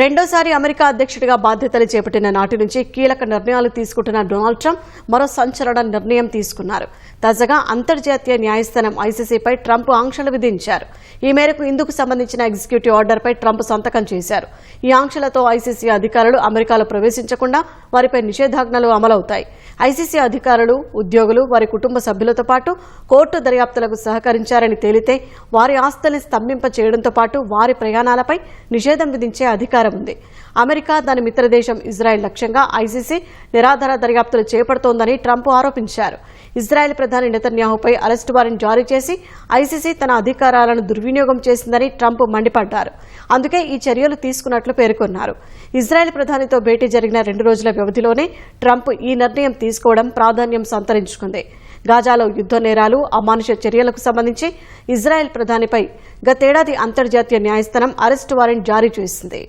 రెండోసారి అమెరికా అధ్యక్షుడిగా బాధ్యతలు చేపట్టిన నాటి నుంచి కీలక నిర్ణయాలు తీసుకుంటున్న డొనాల్డ్ ట్రంప్ మరో సంచలన నిర్ణయం తీసుకున్నారు. తాజాగా అంతర్జాతీయ న్యాయస్థానం ఐసీసీపై ట్రంప్ ఆంక్షలు విధించారు. ఈ మేరకు ఇందుకు సంబంధించిన ఎగ్జిక్యూటివ్ ఆర్డర్పై ట్రంప్ సంతకం చేశారు. ఈ ఆంక్షలతో ఐసీసీ అధికారులు అమెరికాలో ప్రవేశించకుండా వారిపై నిషేధాజ్ఞలు అమలవుతాయి. ఐసీసీ అధికారులు ఉద్యోగులు వారి కుటుంబ సభ్యులతో పాటు కోర్టు దర్యాప్తులకు సహకరించారని తేలితే వారి ఆస్తుల్ని స్తంభింప చేయడంతో పాటు వారి ప్రయాణాలపై నిషేధం విధించే అధికారం ఉంది. అమెరికా దాని మిత్రదేశం ఇజ్రాయెల్ లక్ష్యంగా ఐసీసీ నిరాధార దర్యాప్తులు చేపడుతోందని ట్రంప్ ఆరోపించారు. ఇజ్రాయెల్ ప్రధాని నెతన్యాహుపై అరెస్టు వారెంట్ జారీ చేసి ఐసీసీ తన అధికారాలను దుర్వినియోగం చేసిందని ట్రంప్ మండిపడ్డారు. అందుకే ఈ చర్యలు తీసుకున్నట్లు పేర్కొన్నారు. ఇజ్రాయెల్ ప్రధానితో భేటీ జరిగిన రెండు రోజుల వ్యవధిలోనే ట్రంప్ ఈ నిర్ణయం తీసుకోవడం ప్రాధాన్యం సంతరించుకుంది. గాజాలో యుద్ధ నేరాలు అమానుష చర్యలకు సంబంధించి ఇజ్రాయెల్ ప్రధానిపై గతేడాది అంతర్జాతీయ న్యాయస్థానం అరెస్టు వారెంట్ జారీ చేసింది.